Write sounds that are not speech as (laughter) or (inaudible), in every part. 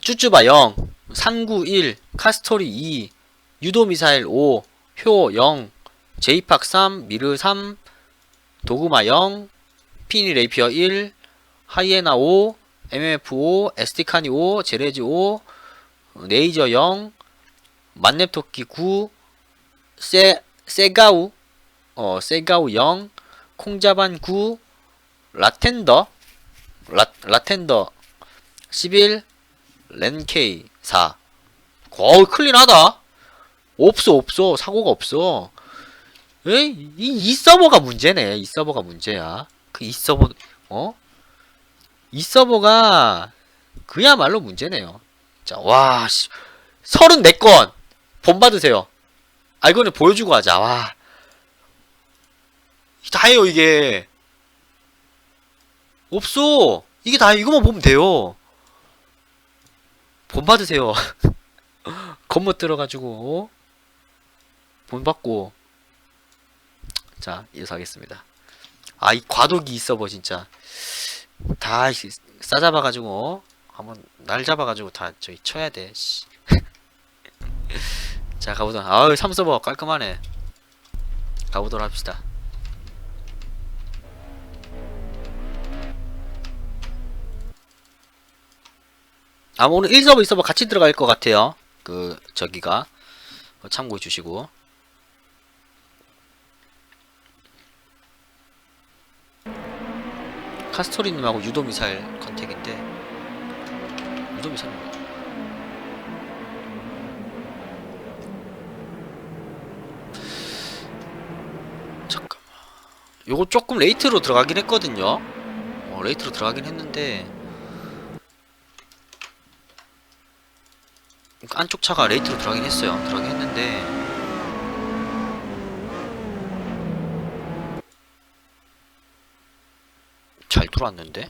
쭈쭈바 0, 상구 1, 카스토리 2, 유도미사일 5, 효 0, 제이팍 3, 미르 3, 도그마 0, 피니 레이피어 1, 하이에나 5, MMF 5, 에스티카니 5, 제레지 5, 네이저 0, 만렙토끼 9, 세, 세가우, 어, 세가우 0, 콩자반 9, 라텐더, 라, 라텐더 11, 렌케이 4. 거의 클린하다. 없어, 없어. 사고가 없어. 에이, 이, 이 서버가 문제네. 이 서버가 문제야. 그 이 서버, 어? 이 서버가 그야말로 문제네요. 자, 와, 씨. 34건! 본 받으세요. 아, 이거는 보여주고 하자. 와. 다예요, 이게. 없어. 이게 다 이거만 보면 돼요. 본 받으세요. (laughs) 겉멋 들어가지고 본 받고 자 이어서 하겠습니다. 아 이 과도기 이 서버 진짜 다 씨, 싸잡아가지고 한번 날 잡아가지고 다 저기 쳐야 돼. 씨. (laughs) 자 가보자. 아유 3서버 깔끔하네. 가보도록 합시다. 아마 오늘 1서버 2서버 같이 들어갈 것 같아요. 그 저기가 어, 참고해 주시고 카스토리님하고 유도미사일 컨택인데 유도미사일 뭐야? 잠깐만 요거 조금 레이트로 들어가긴 했거든요 어, 레이트로 들어가긴 했는데 그러니까 안쪽 차가 레이트로 들어가긴 했어요. 들어가긴 했는데 잘 들어왔는데?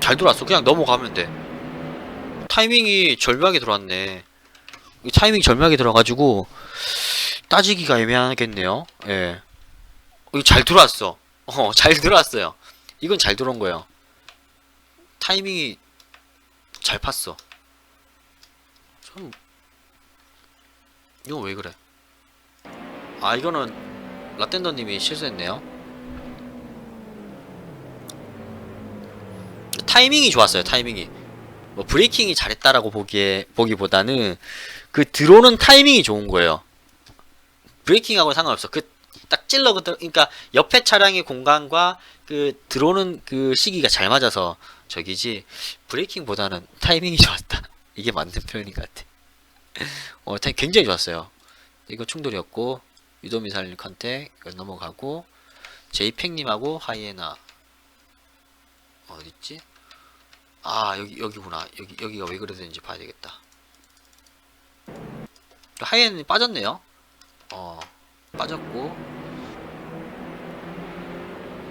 잘 들어왔어. 그냥 넘어가면 돼. 타이밍이 절묘하게 들어왔네. 이 타이밍이 절묘하게 들어가지고 따지기가 애매하겠네요. 예. 이거 잘 들어왔어. 어, 잘 들어왔어요. 이건 잘 들어온 거예요. 타이밍이 잘 팠어. 참 이거 왜 그래? 아 이거는 라텐더님이 실수했네요. 타이밍이 좋았어요. 타이밍이 뭐 브레이킹이 잘했다라고 보기에 보기보다는 그 들어오는 타이밍이 좋은 거예요. 브레이킹하고 상관없어. 그 딱 찔러 그 그러니까 옆에 차량의 공간과 그 들어오는 그 시기가 잘 맞아서 저기지 브레이킹보다는 타이밍이 (laughs) 좋았다. 이게 맞는 표현인 것 같아. 어, 타이 굉장히 좋았어요. 이거 충돌이었고 유도미사일 컨택 넘어가고 제이팽님하고 하이에나 어딨지? 아 여기 여기구나. 여기 여기가 왜 그러는지 봐야 되겠다. 하이에나님 빠졌네요. 어 빠졌고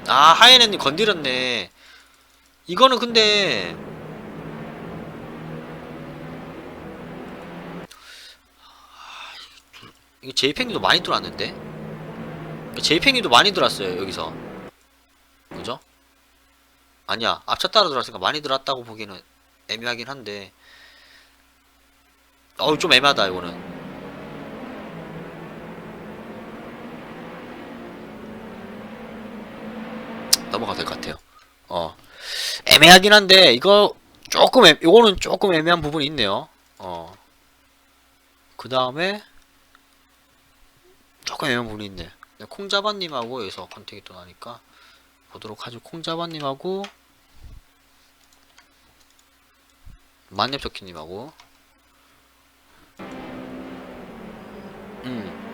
아 하이에나님 건드렸네. 이거는 근데 이거 제이팽이도 많이 들어왔는데? 제이팽이도 많이 들어왔어요 여기서. 그죠? 아니야 앞차 따라 들어왔으니까 많이 들어왔다고 보기에는 애매하긴 한데. 어우 좀 애매하다 이거는. 넘어가도 될 것 같아요. 어 애매하긴 한데 이거 조금 애, 이거는 조금 애매한 부분이 있네요. 어. 그 다음에 조금 애매한 부분이 있네. 네, 콩자바님하고 여기서 컨택이 또 나니까 보도록 하죠. 콩자바님하고 만렙토끼님하고 음.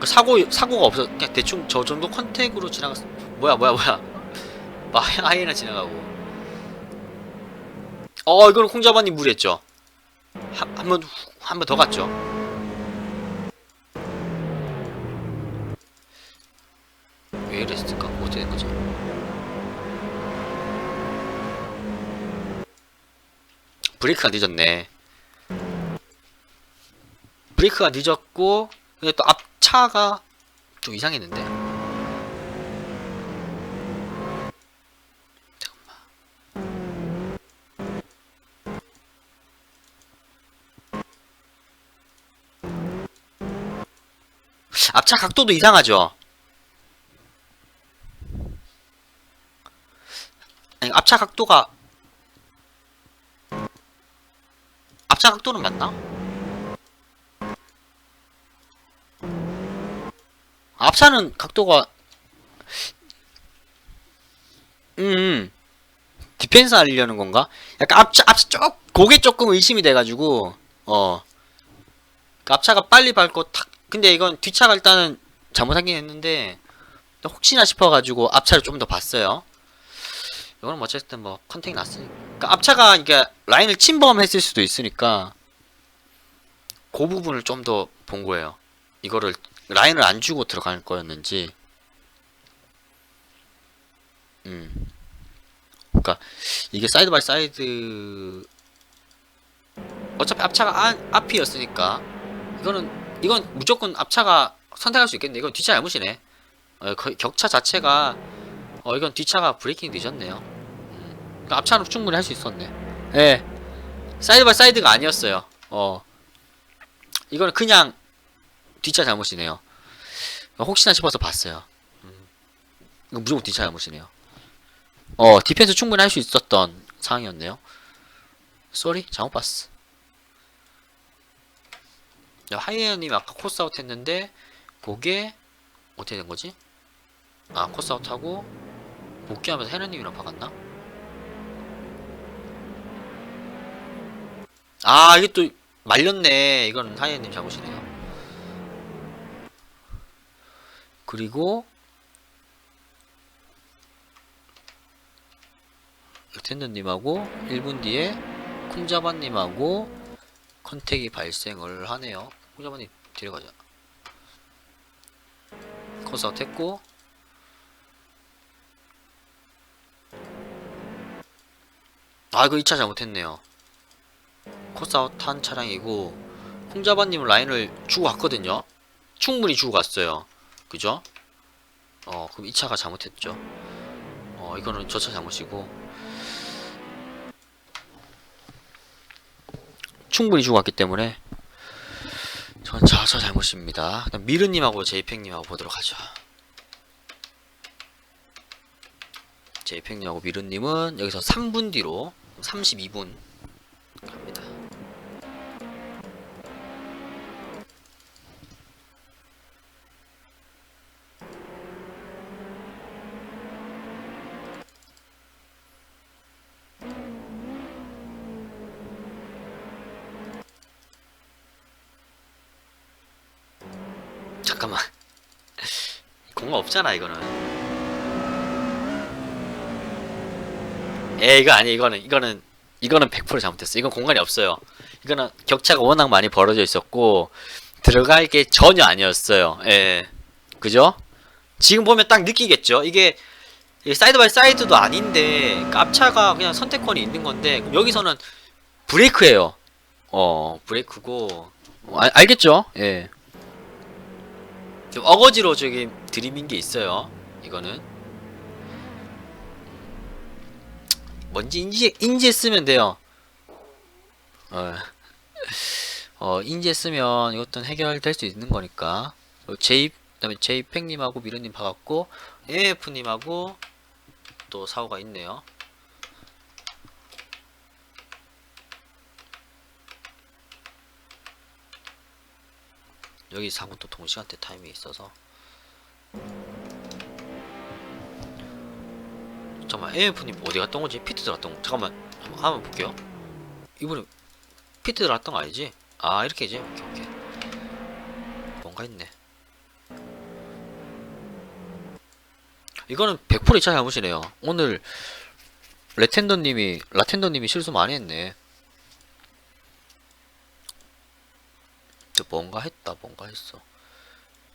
그 사고 사고가 없어. 그냥 대충 저 정도 컨택으로 지나갔어. 뭐야 뭐야 뭐야. 아, (laughs) 하이에나 지나가고. 어, 이거는 콩자반님 무리했죠. 한, 한 번, 한 번 더 갔죠. 왜 이랬을까? 어떻게 된 거지? 브레이크가 늦었네. 브레이크가 늦었고, 근데 또 앞차가 좀 이상했는데. 앞차 각도도 이상하죠? 아니, 앞차 각도가 앞차 각도는 맞나? 앞차는 각도가 음 디펜스 하려는 건가? 약간 앞차 앞차 쪽 고개 조금 의심이 돼가지고 어 그 앞차가 빨리 밟고 탁 근데 이건 뒷차가 일단은 잘못하긴 했는데 혹시나 싶어가지고 앞차를 좀 더 봤어요. 이거는 뭐 어쨌든 뭐 컨택이 났으니까 그러니까 앞차가 이게 라인을 침범했을 수도 있으니까 그 부분을 좀 더 본 거예요. 이거를 라인을 안 주고 들어갈 거였는지 음 그러니까 이게 사이드 바이 사이드 어차피 앞차가 안, 앞이었으니까 이거는 이건 무조건 앞차가 선택할 수 있겠네. 이건 뒷차 잘못이네. 어, 거- 격차 자체가 어 이건 뒷차가 브레이킹 늦었네요. 음, 그러니까 앞차는 충분히 할 수 있었네. 예. 사이드 바이 사이드가 아니었어요. 어. 이거는 그냥 뒷차 잘못이네요. 어, 혹시나 싶어서 봤어요. 음, 이거 무조건 뒷차 잘못이네요. 어, 디펜스 충분히 할 수 있었던 상황이었네요. 쏘리 잘못 봤어. 야, 하이에어님 아까 코스아웃 했는데 그게 어떻게 된 거지? 아 코스아웃 하고 복귀하면서 헤르님이랑 박았나? 아 이게 또 말렸네. 이건 하이에어님 잘못이네요. 그리고 텐더님하고 1분 뒤에 쿵자반님하고 컨택이 발생을 하네요. 콩자반님 뒤로 가자. 컷아웃 했고 아 이거 2차 잘못했네요. 컷아웃 한 차량이고 콩자반님은 라인을 주고 갔거든요. 충분히 주고 갔어요. 그죠? 어 그럼 2차가 잘못했죠. 어 이거는 저 차 잘못이고 충분히 주고 갔기 때문에 전저저 잘못입니다. 그다음 미르님하고 제이팽님하고 보도록 하죠. 제이팽님하고 미르님은 여기서 3분 뒤로 32분 없잖아 이거는. 에 이거 아니 이거는 이거는 이거는 100% 잘못했어. 이건 공간이 없어요. 이거는 격차가 워낙 많이 벌어져 있었고 들어갈 게 전혀 아니었어요. 예. 그죠? 지금 보면 딱 느끼겠죠. 이게 사이드 바이 사이드도 아닌데 깝차가 그냥 선택권이 있는 건데 여기서는 브레이크예요. 어 브레이크고 어, 알, 알겠죠? 예. 좀 어거지로 저기 드림인 게 있어요. 이거는 뭔지 인지 인지했으면 돼요. 어, (laughs) 어 인지했으면 이것도 해결될 수 있는 거니까. 어, 제이 그다음에 제이팽님하고 미르님 박았고 AF님하고 또 사고가 있네요. 여기 사고 또 동시간대 타임이 있어서 잠깐만 AF님 어디 갔던 거지? 피트 들어갔던 거. 잠깐만 한번, 한번 볼게요. 이분이 피트 들어갔던 거 아니지? 아 이렇게지? 오케이 오케이. 뭔가 있네. 이거는 100% 2차 잘못이네요. 오늘 레텐더님이 라텐더님이 실수 많이 했네. 저 뭔가 했다 뭔가 했어.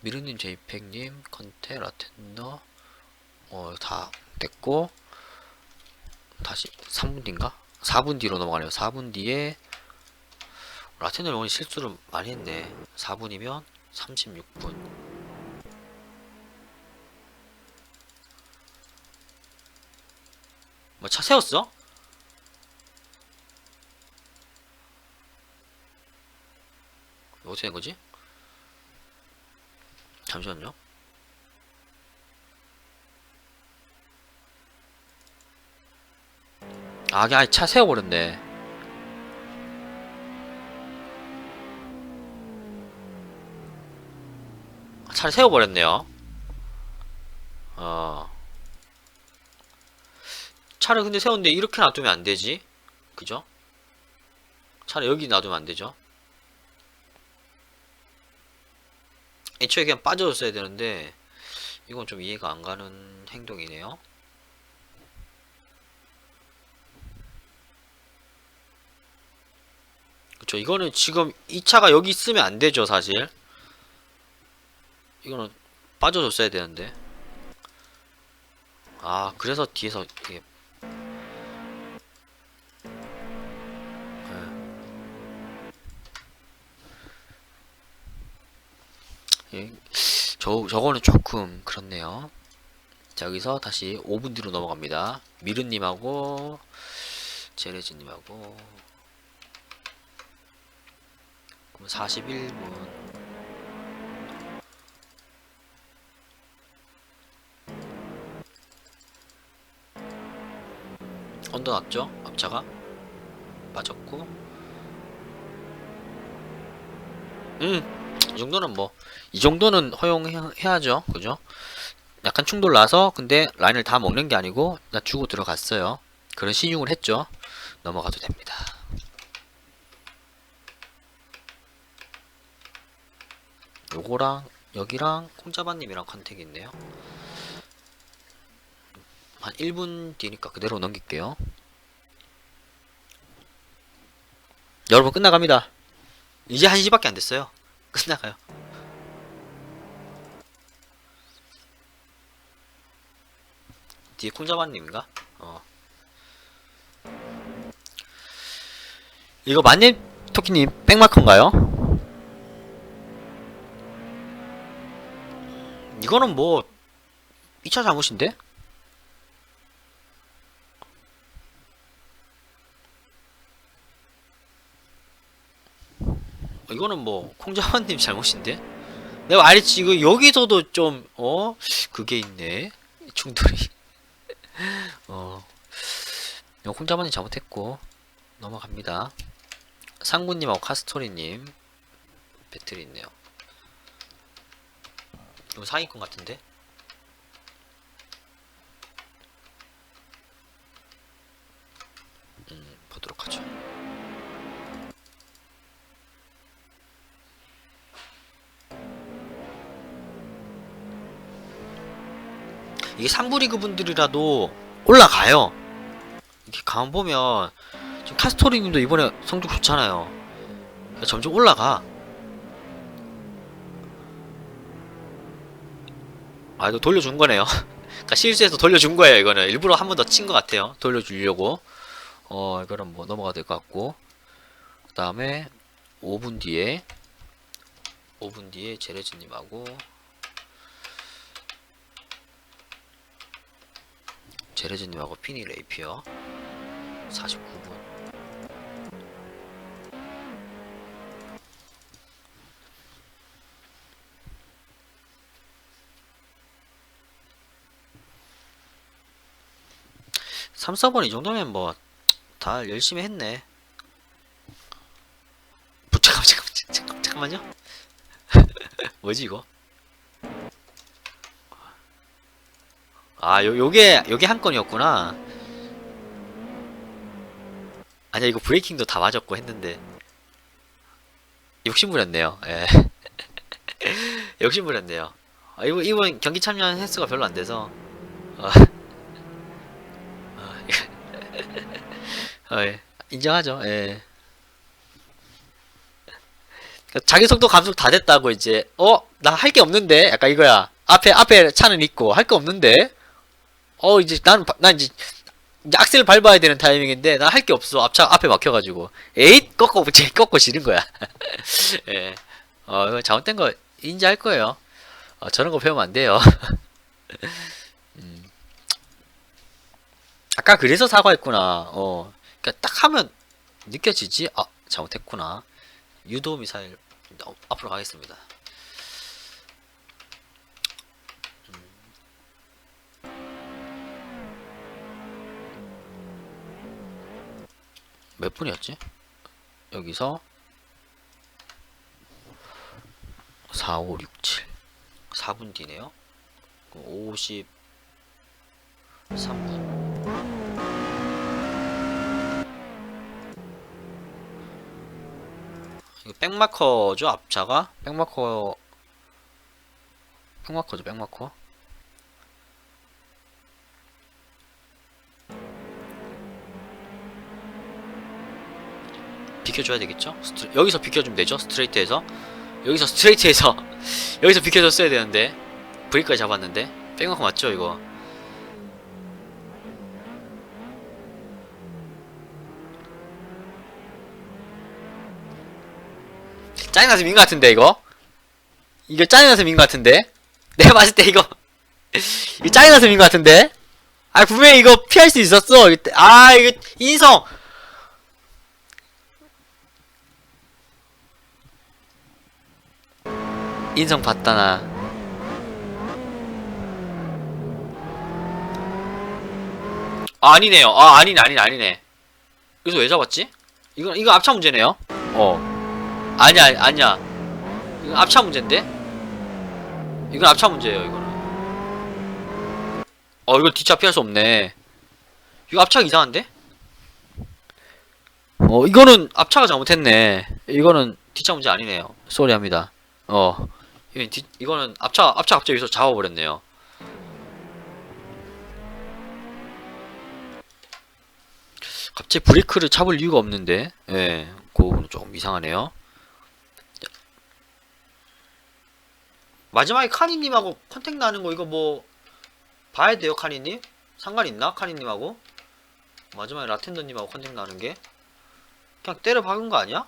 미르님 제이팩님 컨테 라텐더 어 다 됐고 다시 3분 뒤인가? 4분 뒤로 넘어가네요 4분 뒤에 라텐더 오늘 실수를 많이 했네 4분이면 36분 뭐 차 세웠어? 어떻게 된 거지? 잠시만요. 아, 아예 차 세워버렸네. 차를 세워버렸네요. 어. 차를 근데 세웠는데 이렇게 놔두면 안 되지? 그죠? 차를 여기 놔두면 안 되죠? 애초에 그냥 빠져줬어야 되는데 이건 좀 이해가 안 가는 행동이네요. 그쵸. 이거는 지금 이 차가 여기 있으면 안 되죠 사실. 이거는 빠져줬어야 되는데. 아 그래서 뒤에서 이게. 예, 저, 저거는 조금 그렇네요. 자, 여기서 다시 5분 뒤로 넘어갑니다. 미르님하고, 제레즈님하고, 그럼 41분. 언더 났죠? 앞차가? 빠졌고. 음, 이 정도는 뭐, 이 정도는 허용해야죠. 그죠? 약간 충돌 나서 근데 라인을 다 먹는 게 아니고 나 주고 들어갔어요. 그런 신용을 했죠. 넘어가도 됩니다. 요거랑 여기랑 콩자반님이랑 컨택이 있네요. 한 1분 뒤니까 그대로 넘길게요. 여러분 끝나갑니다. 이제 1시밖에 안 됐어요. (laughs) 끝나가요. 뒤에 콩자반님인가? 어. 이거 만님 토끼님 백마커인가요? 이거는 뭐 2차 잘못인데? 어, 이거는 뭐 콩자반님 잘못인데? 내가 알지 이거 여기서도 좀 어? 그게 있네 충돌이 (laughs) 어 이거 콩자반님 잘못했고 넘어갑니다 상구님하고 카스토리님 배틀이 있네요 이거 상위권 같은데? 음 보도록 하죠 이게 3부 리그 분들이라도 올라가요. 이렇게 가만 보면 지금 카스토리님도 이번에 성적 좋잖아요. 점점 올라가. 아, 이거 돌려준 거네요. (laughs) 그러니까 실수해서 돌려준 거예요. 이거는 일부러 한 번 더 친 것 같아요. 돌려주려고. 어, 이거는 뭐 넘어가 될것 같고. 그 다음에 5분 뒤에 5분 뒤에 제레즈님하고 제레즈님하고 피니 레이피어 49분 삼 4번 이 정도면 뭐 다 열심히 했네 부- 잠깐만 잠깐만 잠깐만 잠깐만요 (laughs) 뭐지 이거 아, 요, 요게, 요게 한 건이었구나. 아니야, 이거 브레이킹도 다 맞았고 했는데. 욕심부렸네요. 예. (laughs) 욕심부렸네요. 아, 이번, 이번 경기 참여한 횟수가 별로 안 돼서. 어. 어, 어, 예. 인정하죠, 예. 자기 속도 감속 다 됐다고 이제, 어? 나 할 게 없는데? 약간 이거야. 앞에, 앞에 차는 있고, 할 거 없는데? 어 이제 난, 바- 난 이제, 이제 악셀 밟아야 되는 타이밍인데 난할게 없어 앞차 앞에 막혀가지고 에잇 꺾고 (laughs) 제 꺾고 지는 거야 (laughs) 예. 어 이거 잘못된 거 인지할 거예요 어, 저런 거 배우면 안 돼요 (laughs) 음. 아까 그래서 사과했구나 어 그러니까 딱 하면 느껴지지? 아 잘못했구나. 유도 미사일 어, 앞으로 가겠습니다. 음. 몇 분이었지? 여기서 4, 5, 6, 7 4분 뒤네요. 53분. 백마커죠 앞차가? 백마커 백마커죠 백마커? 비켜줘야 되겠죠? 스트... 여기서 비켜주면 되죠? 스트레이트에서? 여기서 스트레이트에서 (laughs) 여기서 비켜줬어야 되는데 브레이크까지 잡았는데? 백마커 맞죠 이거 짜증나서 민 것 같은데 이거? 이거 짜증나서 민 것 같은데? (laughs) 내가 봤을 때 이거. (laughs) 이거 짜증나서 민 것 같은데? 아 분명히 이거 피할 수 있었어. 아 이거 인성. 인성 봤다 나. 아, 아니네요. 아 아니네 아니네 아니네. 여기서 왜 잡았지? 이거 이거 앞차 문제네요. 어 아니야 아니야. 이건 앞차 문제인데? 이건 앞차 문제예요 이거는. 어 이거 뒷차 피할 수 없네. 이거 앞차가 이상한데? 어 이거는 앞차가 잘못했네. 이거는 뒷차 문제 아니네요. 쏘리합니다. 어 이건 뒷 이거는 앞차 앞차 갑자기 여기서 잡아버렸네요. 갑자기 브레이크를 잡을 이유가 없는데? 예 그거는 조금 이상하네요 마지막에 카니님하고 컨택 나는 거 이거 뭐 봐야 돼요 카니님? 상관 있나 카니님하고? 마지막에 라텐더님하고 컨택 나는 게 그냥 때려 박은 거 아니야?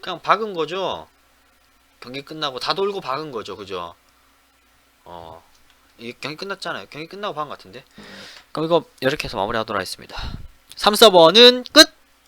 그냥 박은 거죠? 경기 끝나고 다 돌고 박은 거죠, 그죠? 어, 이 경기 끝났잖아요. 경기 끝나고 박은 것 같은데. 그럼 이거 이렇게 해서 마무리하도록 하겠습니다. 3서버는 끝!